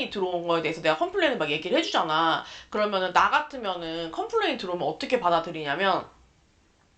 컴플레인이 들어온 거에 대해서 내가 컴플레인을 막 얘기를 해주잖아. 그러면은 나 같으면은 컴플레인 들어오면 어떻게 받아들이냐면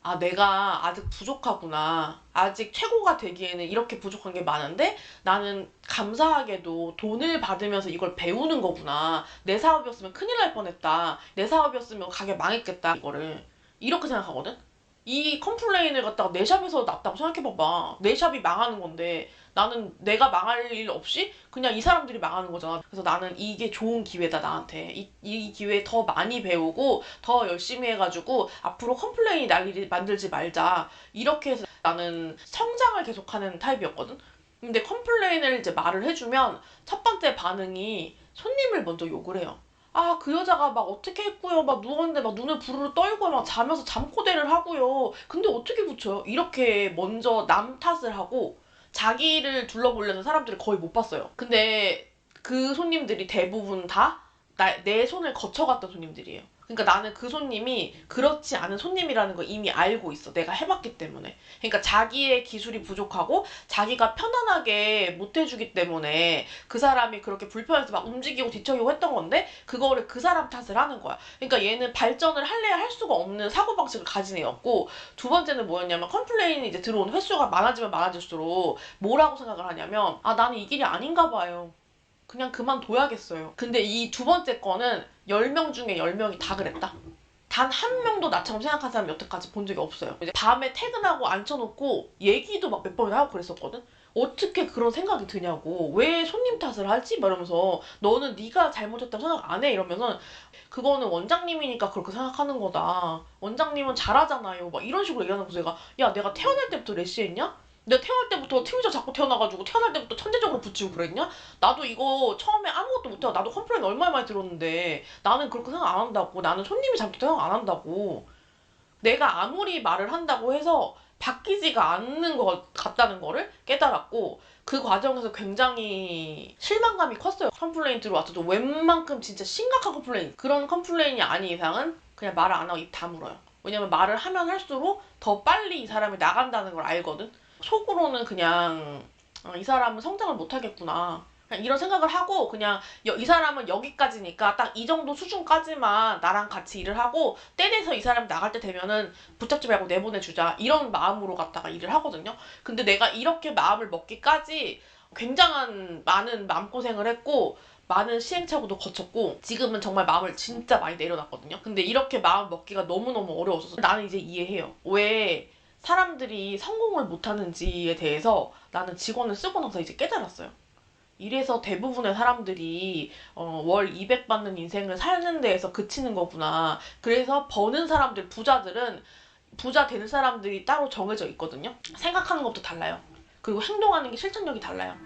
아, 내가 아직 부족하구나. 아직 최고가 되기에는 이렇게 부족한 게 많은데 나는 감사하게도 돈을 받으면서 이걸 배우는 거구나. 내 사업이었으면 큰일 날 뻔했다. 내 사업이었으면 가게 망했겠다. 이거를. 이렇게 생각하거든? 이 컴플레인을 갖다가 내 샵에서 낫다고 생각해봐봐. 내 샵이 망하는 건데 나는 내가 망할 일 없이 그냥 이 사람들이 망하는 거잖아. 그래서 나는 이게 좋은 기회다 나한테. 이, 이 기회에 더 많이 배우고 더 열심히 해가지고 앞으로 컴플레인이 날 일이 만들지 말자. 이렇게 해서 나는 성장을 계속하는 타입이었거든. 근데 컴플레인을 이제 말을 해주면 첫 번째 반응이 손님을 먼저 욕을 해요. 아, 그 여자가 막 어떻게 했고요. 막 누웠는데 막 눈을 부르르 떨고 막 자면서 잠꼬대를 하고요. 근데 어떻게 붙여요? 이렇게 먼저 남 탓을 하고 자기를 둘러보려는 사람들을 거의 못 봤어요. 근데 그 손님들이 대부분 다 내 손을 거쳐갔던 손님들이에요. 그러니까 나는 그 손님이 그렇지 않은 손님이라는 걸 이미 알고 있어. 내가 해봤기 때문에. 그러니까 자기의 기술이 부족하고 자기가 편안하게 못 해주기 때문에 그 사람이 그렇게 불편해서 막 움직이고 뒤척이고 했던 건데 그거를 그 사람 탓을 하는 거야. 그러니까 얘는 발전을 할래야 할 수가 없는 사고방식을 가진 애였고 두 번째는 뭐였냐면 컴플레인이 이제 들어오는 횟수가 많아지면 많아질수록 뭐라고 생각을 하냐면 아 나는 이 길이 아닌가 봐요. 그냥 그만둬야겠어요. 근데 이 두 번째 거는 10명 중에 10명이 다 그랬다. 단 한 명도 나처럼 생각한 사람 여태까지 본 적이 없어요. 이제 밤에 퇴근하고 앉혀놓고 얘기도 막 몇 번이나 하고 그랬었거든. 어떻게 그런 생각이 드냐고 왜 손님 탓을 하지? 막 이러면서 너는 네가 잘못했다고 생각 안 해? 이러면은 그거는 원장님이니까 그렇게 생각하는 거다. 원장님은 잘하잖아요. 막 이런 식으로 얘기하는 거 제가 야 내가 태어날 때부터 레시했냐? 내가 태어날 때부터 트위저 자꾸 태어나가지고 태어날 때부터 천재적으로 붙이고 그랬냐? 나도 이거 처음에 아무것도 못하고 나도 컴플레인 얼마나 많이 들었는데 나는 그렇게 생각 안 한다고 나는 손님이 잘못했다 생각 안 한다고 내가 아무리 말을 한다고 해서 바뀌지가 않는 것 같다는 거를 깨달았고 그 과정에서 굉장히 실망감이 컸어요. 컴플레인 들어왔어도 웬만큼 진짜 심각한 컴플레인 그런 컴플레인이 아닌 이상은 그냥 말을 안 하고 입 다물어요. 왜냐면 말을 하면 할수록 더 빨리 이 사람이 나간다는 걸 알거든. 속으로는 그냥 어, 이 사람은 성장을 못 하겠구나. 그냥 이런 생각을 하고 그냥 여, 이 사람은 여기까지니까 딱 이 정도 수준까지만 나랑 같이 일을 하고 때 돼서 이 사람이 나갈 때 되면은 붙잡지 말고 내보내주자 이런 마음으로 갖다가 일을 하거든요. 근데 내가 이렇게 마음을 먹기까지 굉장한 많은 마음고생을 했고 많은 시행착오도 거쳤고 지금은 정말 마음을 진짜 많이 내려놨거든요. 근데 이렇게 마음 먹기가 너무너무 어려웠어서 나는 이제 이해해요. 왜 사람들이 성공을 못하는지에 대해서 나는 직원을 쓰고 나서 이제 깨달았어요. 이래서 대부분의 사람들이 어, 월 200 받는 인생을 사는 데에서 그치는 거구나. 그래서 버는 사람들, 부자들은 부자 되는 사람들이 따로 정해져 있거든요. 생각하는 것도 달라요. 그리고 행동하는 게 실천력이 달라요.